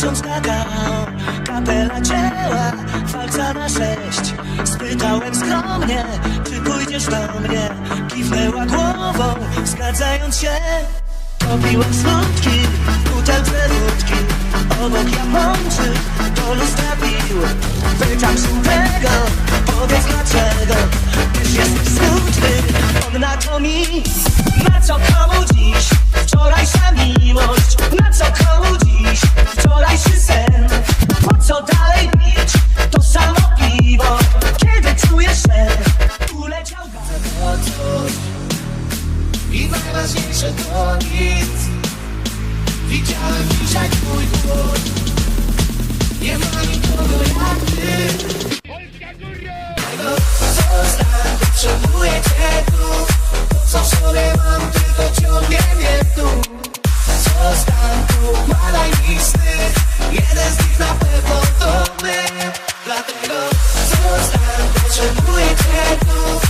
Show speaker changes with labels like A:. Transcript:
A: tańcząc kakao Kapela dzieła, walca na sześć. Spytałem skromnie, czy pójdziesz do mnie? Kiwnęła głową, zgadzając się. Popiłem smutki, w butelce Obok Japończyk do lustra pił. Pytam się tego, powiedz dlaczego. Wiesz, jesteś smutny, on na to mi. Na co komu dziś
B: najważniejsze to nic. Widziałem dzisiaj twój głód Nie ma nikogo jak ty. Tego zostań, potrzebuję cię tu co w sobie mam tylko ciągnie mnie tu Zostań tu, układaj listy. Jeden z nich na pewno to my. Dlatego zostań, potrzebuję cię tu